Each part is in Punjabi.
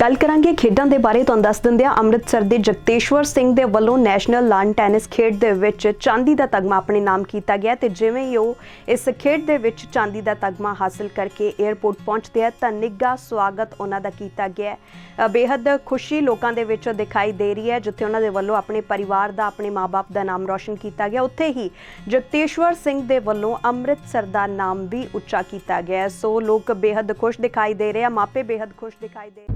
ਗੱਲ ਕਰਾਂਗੇ ਖੇਡਾਂ ਦੇ ਬਾਰੇ, ਤੁਹਾਨੂੰ ਦੱਸ ਦਿੰਦੇ ਆ ਅੰਮ੍ਰਿਤਸਰ ਦੇ ਜਗਤੇਸ਼ਵਰ ਸਿੰਘ ਦੇ ਵੱਲੋਂ ਨੈਸ਼ਨਲ ਲਾਨ ਟੈਨਿਸ ਖੇਡ ਦੇ ਵਿੱਚ ਚਾਂਦੀ ਦਾ ਤਗਮਾ ਆਪਣੇ ਨਾਮ ਕੀਤਾ ਗਿਆ ਤੇ ਜਿਵੇਂ ਹੀ ਉਹ ਇਸ ਖੇਡ ਦੇ ਵਿੱਚ ਚਾਂਦੀ ਦਾ ਤਗਮਾ ਹਾਸਲ ਕਰਕੇ 에ਅਰਪੋਰਟ ਪਹੁੰਚਦੇ ਆ, ਤਾਂ ਨਿੱਘਾ ਸਵਾਗਤ ਉਹਨਾਂ ਦਾ ਕੀਤਾ ਗਿਆ ਹੈ। ਬੇਹੱਦ ਖੁਸ਼ੀ ਲੋਕਾਂ ਦੇ ਵਿੱਚ ਦਿਖਾਈ ਦੇ ਰਹੀ ਹੈ, ਜਿੱਥੇ ਉਹਨਾਂ ਦੇ ਵੱਲੋਂ ਆਪਣੇ ਪਰਿਵਾਰ ਦਾ, ਆਪਣੇ ਮਾਪੇ ਦਾ ਨਾਮ ਰੌਸ਼ਨ ਕੀਤਾ ਗਿਆ। ਉੱਥੇ ਹੀ ਜਗਤੇਸ਼ਵਰ ਸਿੰਘ ਦੇ ਵੱਲੋਂ ਅੰਮ੍ਰਿਤਸਰ ਦਾ ਨਾਮ ਵੀ ਉੱਚਾ ਕੀਤਾ ਗਿਆ ਸੋ ਲੋਕ ਬੇਹੱਦ ਖੁਸ਼ ਦਿਖਾਈ ਦੇ ਰਹੇ ਆ, ਮਾਪੇ ਬੇਹੱਦ ਖੁਸ਼ ਦਿਖਾਈ ਦੇ ਰਹੇ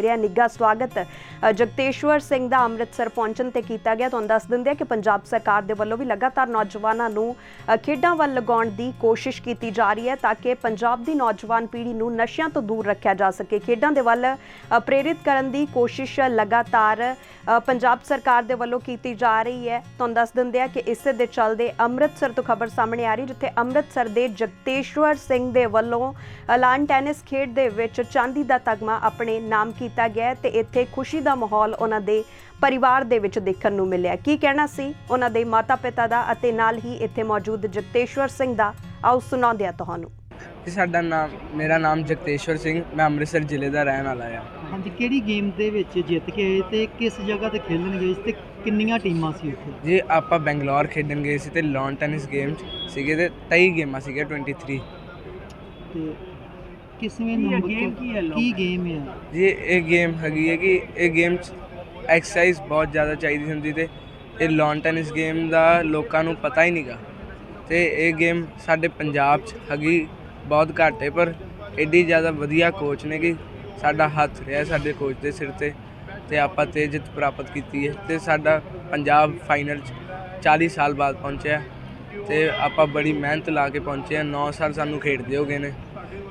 ਰਿਹਾ ਨਿੱਘਾ ਸਵਾਗਤ ਜਗਤੇਸ਼ਵਰ ਸਿੰਘ ਦਾ ਅੰਮ੍ਰਿਤਸਰ ਪਹੁੰਚਣ ਤੇ ਕੀਤਾ ਗਿਆ। ਤੁਹਾਨੂੰ ਦੱਸ ਦਿੰਦੇ ਆ ਕਿ ਪੰਜਾਬ ਸਰਕਾਰ ਦੇ ਵੱਲੋਂ ਵੀ ਲਗਾਤਾਰ ਨੌਜਵਾਨਾਂ ਨੂੰ ਖੇਡਾਂ ਵੱਲ ਲਗਾਉਣ ਦੀ ਕੋਸ਼ਿਸ਼ ਕੀਤੀ ਜਾ ਰਹੀ ਹੈ ਤਾਂ ਕਿ ਪੰਜਾਬ ਦੀ ਨੌਜਵਾਨ ਪੀੜ੍ਹੀ ਨੂੰ ਨਸ਼ਿਆਂ ਤੋਂ ਦੂਰ ਰੱਖਿਆ ਜਾ ਸਕੇ। ਖੇਡਾਂ ਦੇ ਵੱਲ ਪ੍ਰੇਰਿਤ ਕਰਨ ਦੀ ਕੋਸ਼ਿਸ਼ ਲਗਾਤਾਰ ਪੰਜਾਬ ਸਰਕਾਰ ਦੇ ਵੱਲੋਂ ਕੀਤੀ ਜਾ ਰਹੀ ਹੈ। ਤੁਹਾਨੂੰ ਦੱਸ ਦਿੰਦੇ ਆ ਕਿ ਇਸੇ ਦੇ ਚੱਲਦੇ ਅੰਮ੍ਰਿਤਸਰ ਤੋਂ ਖਬਰ ਸਾਹਮਣੇ ਆ ਰਹੀ ਜਿੱਥੇ ਅੰਮ੍ਰਿਤਸਰ ਦੇ ਜਗਤੇਸ਼ਵਰ ਸਿੰਘ ਦੇ ਵੱਲੋਂ ਲਾਨ ਟੈਨਿਸ ਖੇਡ ਦੇ ਵਿੱਚ ਚਾਂਦੀ ਦਾ ਤਗਮਾ ਆਪਣੇ ਨਾਮ ਕੀਤਾ ਗਿਆ ਹੈ ਤੇ ਇੱਥੇ ਖੁਸ਼ੀ ਦਾ ਮਾਹੌਲ ਉਹਨਾਂ ਦੇ ਪਰਿਵਾਰ ਦੇ ਵਿੱਚ ਦੇਖਣ ਨੂੰ ਮਿਲਿਆ। ਕੀ ਕਹਿਣਾ ਸੀ? ਉਹਨਾਂ ਦੇ ਮਾਤਾ-ਪਿਤਾ ਦਾ ਅਤੇ ਨਾਲ ਹੀ ਇੱਥੇ ਮੌਜੂਦ ਜਗਤੇਸ਼ਵਰ ਸਿੰਘ ਦਾ। ਆਓ ਸੁਣਾਉਂਦੇ ਆ ਤੁਹਾਨੂੰ। ਜੀ ਸਾਡਾ ਨਾਮ ਮੇਰਾ ਨਾਮ ਜਗਤੇਸ਼ਵਰ ਸਿੰਘ ਮੈਂ ਅੰਮ੍ਰਿਤਸਰ ਜ਼ਿਲ੍ਹੇ ਦਾ ਰਹਿਣ ਵਾਲਾ ਆ ਹਾਂਜੀ ਕਿਹੜੀ ਗੇਮ ਦੇ ਵਿੱਚ ਜਿੱਤ ਕੇ ਆਏ ਤੇ ਕਿਸ ਜਗ੍ਹਾ ਤੇ ਖੇਲਣ ਗਏ ਸੀ ਤੇ ਕਿੰਨੀਆਂ ਟੀਮਾਂ ਸੀ ਉੱਥੇ? ਜੀ ਆਪਾਂ ਬੈਂਗਲੌਰ ਖੇਡਣ ਗਏ ਸੀ ਤੇ ਲਾਨ ਟੈਨਿਸ ਗੇਮਸ ਸੀਗੇ ਤੇ 23 ਗੇਮਾਂ ਸੀਗੇ 23 ਤੇ ਕਿਸਵੇਂ ਨੰਬਰ ਗੇਮ ਕੀ ਹੈ ਕੀ ਗੇਮ ਹੈ ਜੀ ਇਹ ਗੇਮ ਹੈਗੀ ਹੈ ਕਿ ਇਹ ਗੇਮ 'ਚ ਐਕਸਰਸਾਈਜ਼ ਬਹੁਤ ਜ਼ਿਆਦਾ ਚਾਹੀਦੀ ਹੁੰਦੀ ਤੇ ਇਹ ਲਾਨ ਟੈਨਿਸ ਗੇਮ ਦਾ ਲੋਕਾਂ ਨੂੰ ਪਤਾ ਹੀ ਨਹੀਂਗਾ ਤੇ ਇਹ ਗੇਮ ਸਾਡੇ ਪੰਜਾਬ 'ਚ ਹੈਗੀ ਬਹੁਤ ਘੱਟ ਹੈ ਪਰ ਐਡੀ ਜ਼ਿਆਦਾ ਵਧੀਆ ਕੋਚ ਨੇ ਕਿ ਸਾਡਾ ਹੱਥ ਰਿਹਾ ਸਾਡੇ ਕੋਚ ਦੇ ਸਿਰ ਤੇ ਤੇ ਆਪਾਂ ਤੇ ਜਿੱਤ ਪ੍ਰਾਪਤ ਕੀਤੀ ਹੈ ਤੇ ਸਾਡਾ ਪੰਜਾਬ ਫਾਈਨਲ 'ਚ 40 ਸਾਲ ਬਾਅਦ ਪਹੁੰਚਿਆ ਤੇ ਆਪਾਂ ਬੜੀ ਮਿਹਨਤ ਲਾ ਕੇ ਪਹੁੰਚੇ ਆ 9 ਸਾਲ ਸਾਨੂੰ ਖੇਡਦੇ ਹੋ ਗਏ ਨੇ।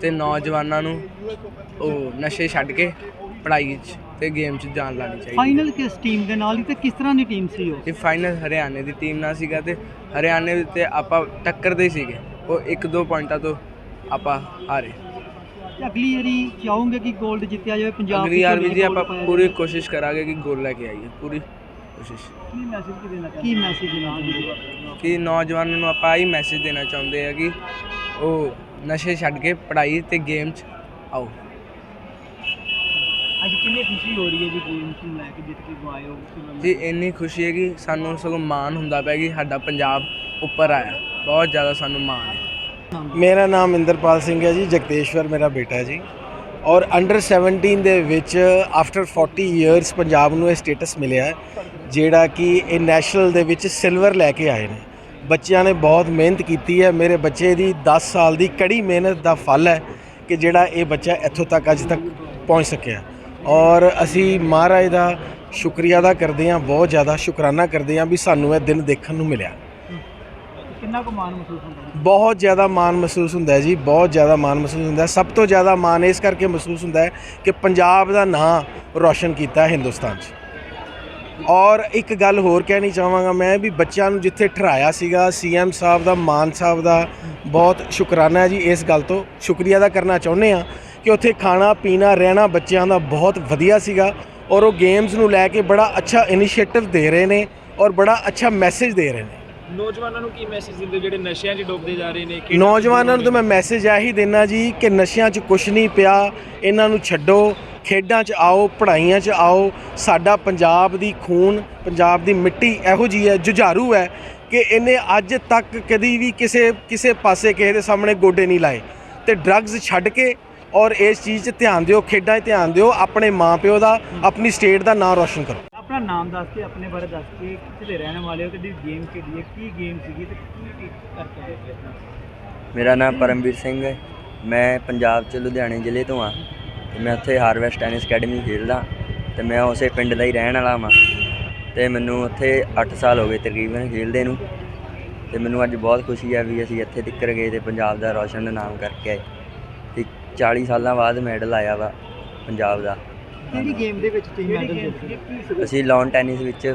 ਤੇ ਨੌਜਵਾਨਾਂ ਨੂੰ ਉਹ ਨਸ਼ੇ ਛੱਡ ਕੇ ਪੜ੍ਹਾਈ 'ਚ ਤੇ ਗੇਮ 'ਚ ਜਾਨ ਲਾਣੀ ਚਾਹੀਦੀ ਫਾਈਨਲ ਕਿਸ ਟੀਮ ਦੇ ਨਾਲ ਹੀ ਤੇ ਕਿਸ ਤਰ੍ਹਾਂ ਦੀ ਟੀਮ ਸੀ ਉਹ? ਇਹ ਫਾਈਨਲ ਹਰਿਆਣੇ ਦੀ ਟੀਮ ਨਾਲ ਸੀਗਾ ਤੇ ਹਰਿਆਣੇ ਤੇ ਆਪਾਂ ਟੱਕਰਦੇ ਹੀ ਸੀਗੇ। ਉਹ ਇੱਕ ਦੋ ਪੁਆਇੰਟਾਂ ਤੋਂ ਆਪਾਂ ਹਾਰੇ। ਤੇ ਅਗਲੀ ਵਾਰੀ ਚਾਹੋਗੇ ਕਿ 골ਡ ਜਿੱਤਿਆ ਜਾਵੇ ਪੰਜਾਬ ਅਗਲੀ ਦੀ ਯਾਰ ਵੀ ਝੋਲੀ ਜੀ ਆਪਾਂ ਪੂਰੀ। ਕੋਸ਼ਿਸ਼ ਕਰਾਂਗੇ ਕਿ ਗੋਲ ਲੈ ਕੇ ਆਈਏ ਪੂਰੀ ਕੋਸ਼ਿਸ਼। ਕੀ ਮੈਸੇਜ ਕੀ ਦੇਣਾ ਕੀ ਮੈਸੇਜ ਦੇਣਾ ਚਾਹੁੰਦੇ ਕਿ ਨੌਜਵਾਨਾਂ ਨੂੰ ਆਪਾਂ ਇਹ ਮੈਸੇਜ ਦੇਣਾ ਚਾਹੁੰਦੇ ਆ ਕਿ ਉਹ ਨਸ਼ੇ ਛੱਡ ਕੇ ਪੜ੍ਹਾਈ ਤੇ ਗੇਮ 'ਚ ਆਓ। ਅੱਜ ਕਿੰਨੀ ਖੁਸ਼ੀ ਹੋ ਰਹੀ ਹੈ ਜੀ ਗੇਮ ਨੂੰ ਲੈ ਕੇ ਜਿੱਤ ਕੇ ਗਵਾਏ ਹੋ? ਜੀ ਇੰਨੀ ਖੁਸ਼ੀ ਹੈ ਕਿ ਸਾਨੂੰ ਸਗੋਂ ਮਾਣ ਹੁੰਦਾ ਪਿਆ ਕਿ ਸਾਡਾ ਪੰਜਾਬ ਉੱਪਰ ਆਇਆ। ਬਹੁਤ ਜ਼ਿਆਦਾ ਸਾਨੂੰ ਮਾਣ ਹੈ। ਮੇਰਾ ਨਾਮ ਇੰਦਰਪਾਲ ਸਿੰਘ ਹੈ ਜੀ ਜਗਤੇਸ਼ਵਰ ਮੇਰਾ ਬੇਟਾ ਹੈ ਜੀ। ਔਰ ਅੰਡਰ 17 ਦੇ ਵਿੱਚ ਆਫਟਰ 40 ਇਅਰਸ ਪੰਜਾਬ ਨੂੰ ਇਹ ਸਟੇਟਸ ਮਿਲਿਆ ਹੈ, ਜਿਹੜਾ ਕਿ ਇਹ ਨੈਸ਼ਨਲ ਦੇ ਵਿੱਚ ਸਿਲਵਰ ਲੈ ਕੇ ਆਏ ਨੇ। ਬੱਚਿਆਂ ਨੇ ਬਹੁਤ ਮਿਹਨਤ ਕੀਤੀ ਹੈ। ਮੇਰੇ ਬੱਚੇ ਦੀ 10 ਸਾਲ ਦੀ ਕੜੀ ਮਿਹਨਤ ਦਾ ਫਲ ਹੈ ਕਿ ਜਿਹੜਾ ਇਹ ਬੱਚਾ ਇੱਥੋਂ ਤੱਕ ਅੱਜ ਤੱਕ ਪਹੁੰਚ ਸਕਿਆ। ਔਰ ਅਸੀਂ ਮਹਾਰਾਜ ਦਾ ਸ਼ੁਕਰੀਆ ਅਦਾ ਕਰਦੇ ਹਾਂ ਬਹੁਤ ਜ਼ਿਆਦਾ ਸ਼ੁਕਰਾਨਾ ਕਰਦੇ ਹਾਂ ਵੀ ਸਾਨੂੰ ਇਹ ਦਿਨ ਦੇਖਣ ਨੂੰ ਮਿਲਿਆ। ਕਿੰਨਾ ਕੁ ਮਾਣ ਮਹਿਸੂਸ ਹੁੰਦਾ? ਬਹੁਤ ਜ਼ਿਆਦਾ ਮਾਣ ਮਹਿਸੂਸ ਹੁੰਦਾ ਹੈ ਜੀ ਬਹੁਤ ਜ਼ਿਆਦਾ ਮਾਣ ਮਹਿਸੂਸ ਹੁੰਦਾ ਹੈ। ਸਭ ਤੋਂ ਜ਼ਿਆਦਾ ਮਾਣ ਇਸ ਕਰਕੇ ਮਹਿਸੂਸ ਹੁੰਦਾ ਹੈ ਕਿ ਪੰਜਾਬ ਦਾ ਨਾਂ ਰੌਸ਼ਨ ਕੀਤਾ ਹਿੰਦੁਸਤਾਨ 'ਚ। ਔਰ ਇੱਕ ਗੱਲ ਹੋਰ ਕਹਿਣੀ ਚਾਹਾਂਗਾ ਮੈਂ ਵੀ ਬੱਚਿਆਂ ਨੂੰ ਜਿੱਥੇ ਠਹਿਰਾਇਆ ਸੀਗਾ ਸੀਐਮ ਸਾਹਿਬ ਦਾ ਮਾਨ ਸਾਹਿਬ ਦਾ ਬਹੁਤ ਸ਼ੁਕਰਾਨਾ ਹੈ ਜੀ ਇਸ ਗੱਲ ਤੋਂ। ਸ਼ੁਕਰੀਆ ਦਾ ਕਰਨਾ ਚਾਹੁੰਦੇ ਆ ਕਿ ਉੱਥੇ ਖਾਣਾ ਪੀਣਾ ਰਹਿਣਾ ਬੱਚਿਆਂ ਦਾ ਬਹੁਤ ਵਧੀਆ ਸੀਗਾ ਔਰ ਉਹ ਗੇਮਸ ਨੂੰ ਲੈ ਕੇ ਬੜਾ ਅੱਛਾ ਇਨੀਸ਼ੀਏਟਿਵ ਦੇ ਰਹੇ ਨੇ ਔਰ ਬੜਾ ਅੱਛਾ ਮੈਸੇਜ ਦੇ ਰਹੇ ਨੇ। ਨੌਜਵਾਨਾਂ ਨੂੰ ਕੀ ਮੈਸੇਜ ਦਿੰਦੇ? ਜਿਹੜੇ ਨਸ਼ਿਆਂ 'ਚ ਡੁੱਬਦੇ ਜਾ ਰਹੇ ਨੇ ਨੌਜਵਾਨਾਂ ਨੂੰ ਤਾਂ ਮੈਂ ਮੈਸੇਜ ਇਹੀ ਦੇਣਾ ਜੀ ਕਿ ਨਸ਼ਿਆਂ 'ਚ ਕੁਛ ਨਹੀਂ ਪਿਆ ਇਹਨਾਂ ਨੂੰ ਛੱਡੋ ਖੇਡਾਂ 'ਚ ਆਓ ਪੜ੍ਹਾਈਆਂ 'ਚ ਆਓ ਸਾਡਾ ਪੰਜਾਬ ਦੀ ਖੂਨ ਪੰਜਾਬ ਦੀ ਮਿੱਟੀ ਇਹੋ ਜੀ ਹੈ ਜੁਝਾਰੂ ਹੈ ਕਿ ਇਹਨੇ ਅੱਜ ਤੱਕ ਕਦੀ ਵੀ ਕਿਸੇ ਕਿਸੇ ਪਾਸੇ ਕਿਸੇ ਦੇ ਸਾਹਮਣੇ ਗੋਡੇ ਨਹੀਂ ਲਾਏ। ਤੇ ਡਰੱਗਸ ਛੱਡ ਕੇ ਔਰ ਇਸ ਚੀਜ਼ 'ਚ ਧਿਆਨ ਦਿਓ ਖੇਡਾਂ 'ਚ ਧਿਆਨ ਦਿਓ ਆਪਣੇ ਮਾਪਿਓ ਦਾ ਆਪਣੀ ਸਟੇਟ ਦਾ ਨਾਂ ਰੋਸ਼ਨ ਕਰੋ। ਆਪਣਾ ਨਾਮ ਦੱਸ ਕੇ ਆਪਣੇ ਬਾਰੇ ਦੱਸ ਕੇ ਕਿੱਥੇ ਦੇ ਰਹਿਣ ਵਾਲੇ ਹੋ ਕਿਹੜੀ ਗੇਮ ਖੇਡੀ ਹੈ ਕੀ ਗੇਮ ਸੀਗੀ ਤੇ ਕੀ ਕੀ ਕਰਕੇ? ਮੇਰਾ ਨਾਮ ਪਰਮਵੀਰ ਸਿੰਘ ਹੈ। ਮੈਂ ਪੰਜਾਬ ਚ ਲੁਧਿਆਣੇ ਜ਼ਿਲ੍ਹੇ ਤੋਂ ਆ ਤੇ ਮੈਂ ਉੱਥੇ ਹਾਰਵੈਸਟ ਟੈਨਿਸ ਅਕੈਡਮੀ ਖੇਡਦਾ ਤੇ ਮੈਂ ਉਸੇ ਪਿੰਡ ਦਾ ਹੀ ਰਹਿਣ ਵਾਲਾ ਵਾਂ ਤੇ ਮੈਨੂੰ ਉੱਥੇ 8 ਸਾਲ ਹੋ ਗਏ ਤਕਰੀਬਨ ਖੇਡਦੇ ਨੂੰ ਤੇ ਮੈਨੂੰ ਅੱਜ ਬਹੁਤ ਖੁਸ਼ੀ ਹੈ ਵੀ ਅਸੀਂ ਇੱਥੇ ਤੱਕ ਗਏ ਤੇ ਪੰਜਾਬ ਦਾ ਰੌਸ਼ਨ ਨਾਮ ਕਰਕੇ ਆਏ ਤੇ 40 ਸਾਲਾਂ ਬਾਅਦ ਮੈਡਲ ਆਇਆ ਵਾ ਪੰਜਾਬ ਦਾ। ਕਿਹੜੀ ਗੇਮ ਦੇ ਵਿੱਚ ਤੁਸੀਂ ਮੈਡਲ ਜਿੱਤੇ? ਅਸੀਂ ਲਾਨ ਟੈਨਿਸ ਵਿੱਚ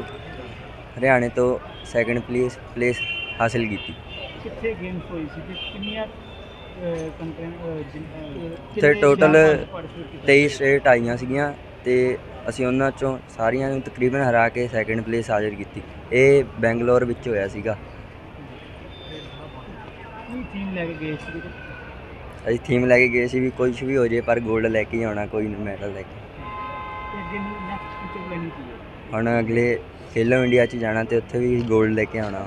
ਹਰਿਆਣੇ ਤੋਂ ਸੈਕੰਡ ਪਲੇਸ ਪਲੇਸ ਹਾਸਿਲ ਕੀਤੀ। ਕਿੱਥੇ ਗੇਮਸ ਹੋਈ ਸੀ ਕਿੰਨੀਆਂ ਤੇ ਟੋਟਲ 23 ਸਟੇਟ ਆਈਆਂ ਸੀਗੀਆਂ ਤੇ ਅਸੀਂ ਉਹਨਾਂ ਚੋਂ ਸਾਰੀਆਂ ਨੂੰ ਤਕਰੀਬਨ ਹਰਾ ਕੇ ਸੈਕੰਡ ਪਲੇਸ ਹਾਜ਼ਰ ਕੀਤੀ। ਇਹ ਬੈਂਗਲੌਰ ਵਿੱਚ ਹੋਇਆ ਸੀਗਾ। ਟੀਮ ਲੈ ਕੇ ਗਏ ਸੀ ਤੇ ਅਸੀਂ ਥੀਮ ਲੈ ਕੇ ਗਏ ਸੀ ਵੀ ਕੁਝ ਵੀ ਹੋ ਜੇ ਪਰ 골ਡ ਲੈ ਕੇ ਆਉਣਾ ਕੋਈ ਮੈਡਲ ਲੈ ਕੇ। ਹੁਣ ਅਗਲੇ ਖੇਲੋ ਇੰਡੀਆ 'ਚ ਜਾਣਾ ਤੇ ਉੱਥੇ ਵੀ 골ਡ ਲੈ ਕੇ ਆਉਣਾ।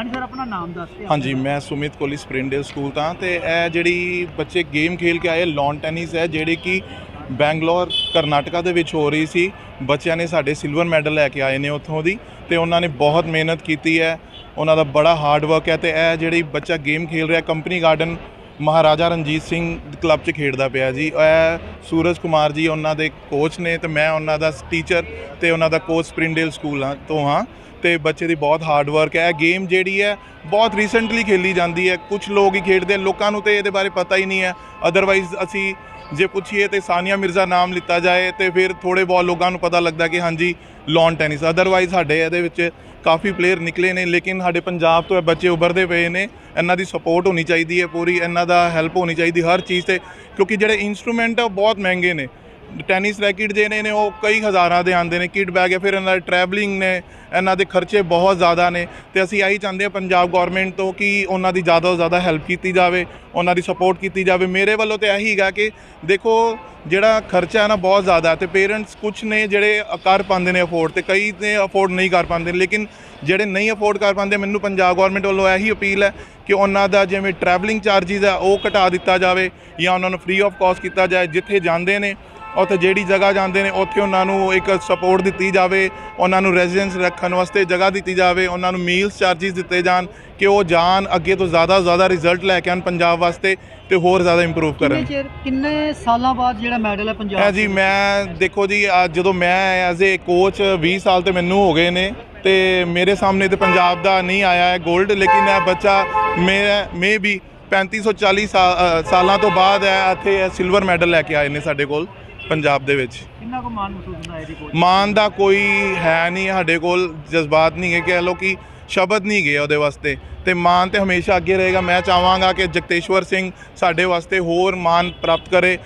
ਹਾਂਜੀ ਸਰ, ਆਪਣਾ ਨਾਮ ਦੱਸ ਕੇ ਹਾਂਜੀ, ਮੈਂ ਸੁਮਿਤ ਕੋਹਲੀ ਸਪ੍ਰਿੰਗਡੇਲ ਸਕੂਲ ਤਾਂ ਤੇ ਇਹ ਜਿਹੜੀ ਬੱਚੇ ਗੇਮ ਖੇਲ ਕੇ ਆਏ ਲੌਨ ਟੈਨਿਸ ਹੈ, ਜਿਹੜੀ ਕਿ ਬੈਂਗਲੌਰ, ਕਰਨਾਟਕਾ ਦੇ ਵਿੱਚ ਹੋ ਰਹੀ ਸੀ। ਬੱਚਿਆਂ ਨੇ ਸਾਡੇ ਸਿਲਵਰ ਮੈਡਲ ਲੈ ਕੇ ਆਏ ਨੇ ਉੱਥੋਂ ਦੀ ਤੇ ਉਹਨਾਂ ਨੇ ਬਹੁਤ ਮਿਹਨਤ ਕੀਤੀ ਹੈ। ਉਹਨਾਂ ਦਾ ਬੜਾ ਹਾਰਡ ਵਰਕ ਹੈ ਤੇ ਇਹ ਜਿਹੜੀ ਬੱਚਾ ਗੇਮ ਖੇਲ ਰਿਹਾ, company garden Maharaja Ranjit Singh club 'ਚ ਖੇਡਦਾ ਪਿਆ ਜੀ। ਇਹ ਸੂਰਜ ਕੁਮਾਰ ਜੀ ਉਹਨਾਂ ਦੇ ਕੋਚ ਨੇ ਤੇ ਮੈਂ ਉਹਨਾਂ ਦਾ ਟੀਚਰ ਤੇ ਉਹਨਾਂ ਦਾ ਕੋਚ ਸਪ੍ਰਿੰਗਡੇਲ ਸਕੂਲ ਹਾਂ ਤੋਂ ਹਾਂ। ਤੇ ਬੱਚੇ ਦੀ ਬਹੁਤ ਹਾਰਡ ਵਰਕ ਹੈ। ਇਹ ਗੇਮ ਜਿਹੜੀ ਹੈ, ਬਹੁਤ ਰੀਸੈਂਟਲੀ ਖੇਲੀ ਜਾਂਦੀ ਹੈ। ਕੁਝ ਲੋਕ ਹੀ ਖੇਡਦੇ ਲੋਕਾਂ ਨੂੰ ਤੇ ਇਹਦੇ ਬਾਰੇ ਪਤਾ ਹੀ ਨਹੀਂ ਹੈ। ਅਦਰਵਾਈਜ਼ ਅਸੀਂ ਜੇ ਪੁੱਛੀਏ ਤੇ ਸਾਨੀਆ ਮਿਰਜ਼ਾ ਨਾਮ ਲਿੱਤਾ ਜਾਏ ਤੇ ਫਿਰ ਥੋੜੇ ਬਹੁਤ ਲੋਕਾਂ ਨੂੰ ਪਤਾ ਲੱਗਦਾ ਕਿ ਹਾਂਜੀ ਲੌਨ ਟੈਨਿਸ ਅਦਰਵਾਈਜ਼ ਸਾਡੇ ਇਹਦੇ ਵਿੱਚ ਕਾਫੀ ਪਲੇਅਰ ਨਿਕਲੇ ਨੇ, ਲੇਕਿਨ ਸਾਡੇ ਪੰਜਾਬ ਤੋਂ ਇਹ ਬੱਚੇ ਉੱਭਰਦੇ ਪਏ ਨੇ। ਇਹਨਾਂ ਦੀ ਸਪੋਰਟ ਹੋਣੀ ਚਾਹੀਦੀ ਹੈ ਪੂਰੀ, ਇਹਨਾਂ ਦਾ ਹੈਲਪ ਹੋਣੀ ਚਾਹੀਦੀ ਹਰ ਚੀਜ਼ ਤੇ। ਕਿਉਂਕਿ ਜਿਹੜੇ ਇਨਸਟਰੂਮੈਂਟ ਆ ਉਹ ਬਹੁਤ ਮਹਿੰਗੇ ਨੇ। ਟੈਨਿਸ ਰੈਕਟ ਜੇ ਨੇ ਨੇ ਉਹ ਕਈ ਹਜ਼ਾਰਾਂ ਦੇ ਆਉਂਦੇ ਨੇ, ਕਿਟ ਬੈਗ ਹੈ ਫਿਰ ਇਹਨਾਂ ਦੇ ਟਰੈਵਲਿੰਗ ਨੇ, ਇਹਨਾਂ ਦੇ ਖਰਚੇ ਬਹੁਤ ਜ਼ਿਆਦਾ ਨੇ ਤੇ ਅਸੀਂ ਆਹੀ ਚਾਹੁੰਦੇ ਹਾਂ ਪੰਜਾਬ ਗਵਰਨਮੈਂਟ ਤੋਂ ਕਿ ਉਹਨਾਂ ਦੀ ਜ਼ਿਆਦਾ ਤੋਂ ਜ਼ਿਆਦਾ ਹੈਲਪ ਕੀਤੀ ਜਾਵੇ, ਉਹਨਾਂ ਦੀ ਸਪੋਰਟ ਕੀਤੀ ਜਾਵੇ। ਮੇਰੇ ਵੱਲੋਂ ਤੇ ਇਹੀ ਹੈਗਾ ਕਿ ਦੇਖੋ, ਜਿਹੜਾ ਖਰਚਾ ਹੈ ਨਾ ਬਹੁਤ ਜ਼ਿਆਦਾ ਤੇ ਪੇਰੈਂਟਸ ਕੁਝ ਨੇ ਜਿਹੜੇ ਕਰ ਪਾਉਂਦੇ ਨੇ ਅਫੋਰਡ ਤੇ ਕਈ ਨੇ ਅਫੋਰਡ ਨਹੀਂ ਕਰ ਪਾਉਂਦੇ, ਲੇਕਿਨ ਜਿਹੜੇ ਨਹੀਂ ਅਫੋਰਡ ਕਰ ਪਾਉਂਦੇ, ਮੈਨੂੰ ਪੰਜਾਬ ਗਵਰਨਮੈਂਟ ਵੱਲੋਂ ਇਹੀ ਅਪੀਲ ਹੈ ਕਿ ਉਹਨਾਂ ਦਾ ਜਿਵੇਂ ਟਰੈਵਲਿੰਗ ਚਾਰजेस ਹੈ ਉਹ ਘਟਾ ਦਿੱਤਾ ਜਾਵੇ ਜਾਂ ਉਹਨਾਂ ਨੂੰ ਫ੍ਰੀ ਆਫ ਕਾਸਟ ਕੀਤਾ ਜਾਏ, ਜਿੱਥੇ ਜਾਂਦੇ ਨੇ ਉੱਥੇ ਜਿਹੜੀ ਜਗ੍ਹਾ ਜਾਂਦੇ ਨੇ ਉੱਥੇ ਉਹਨਾਂ ਨੂੰ ਇੱਕ ਸਪੋਰਟ ਦਿੱਤੀ ਜਾਵੇ ਉਹਨਾਂ ਨੂੰ ਰੈਜ਼ੀਡੈਂਸ ਰੱਖਣ ਵਾਸਤੇ ਜਗ੍ਹਾ ਦਿੱਤੀ ਜਾਵੇ ਉਹਨਾਂ ਨੂੰ ਮੀਲਸ ਚਾਰजेस ਦਿੱਤੇ ਜਾਣ ਕਿ ਉਹ ਜਾਣ ਅੱਗੇ ਤੋਂ ਜ਼ਿਆਦਾ ਜ਼ਿਆਦਾ ਰਿਜ਼ਲਟ ਲੈ ਕੇ ਆਣ ਪੰਜਾਬ ਵਾਸਤੇ ਤੇ ਹੋਰ ਜ਼ਿਆਦਾ ਇੰਪਰੂਵ ਕਰਨ। ਕਿੰਨੇ ਸਾਲਾਂ ਬਾਅਦ ਜਿਹੜਾ ਮੈਡਲ ਹੈ ਪੰਜਾਬ ਹੈ ਜੀ ਮੈਂ ਦੇਖੋ ਜੀ ਜਦੋਂ ਮੈਂ ਐਜ਼ ਅ ਕੋਚ 20 ਸਾਲ ਤੇ ਮੈਨੂੰ ਹੋ ਗਏ ਨੇ ਤੇ ਮੇਰੇ ਸਾਹਮਣੇ ਤੇ ਪੰਜਾਬ ਦਾ ਨਹੀਂ ਆਇਆ ਹੈ 골ਡ ਲੇਕਿਨ ਇਹ ਬੱਚਾ ਮੈਂ ਮੇ ਵੀ 3540 ਸਾਲਾਂ ਤੋਂ ਬਾਅਦ ਹੈ ਇੱਥੇ ਸਿਲਵਰ ਮੈਡਲ ਲੈ ਕੇ ਆਏ ਨੇ ਸਾਡੇ ਕੋਲ। ਪੰਜਾਬ ਦੇ ਵਿੱਚ। ਕਿੰਨਾ ਕੁ ਮਾਣ ਮਹਿਸੂਸ ਹੁੰਦਾ ਹੈ ਇਹਦੀ ਕੋਲ? ਮਾਨ ਦਾ ਕੋਈ ਹੈ ਨਹੀਂ ਸਾਡੇ ਕੋਲ ਜਜ਼ਬਾਤ ਨਹੀਂ ਹੈ ਕਹਿ ਲੋ ਕਿ ਸ਼ਬਦ ਨਹੀਂ ਗਏ ਉਹਦੇ ਵਾਸਤੇ। ਤੇ ਮਾਨ ਤੇ ਹਮੇਸ਼ਾ ਅੱਗੇ ਰਹੇਗਾ। ਮੈਂ ਚਾਹਾਂਗਾ ਕਿ ਜਗਤੇਸ਼ਵਰ ਸਿੰਘ ਸਾਡੇ ਵਾਸਤੇ ਹੋਰ ਮਾਨ ਪ੍ਰਾਪਤ ਕਰੇ।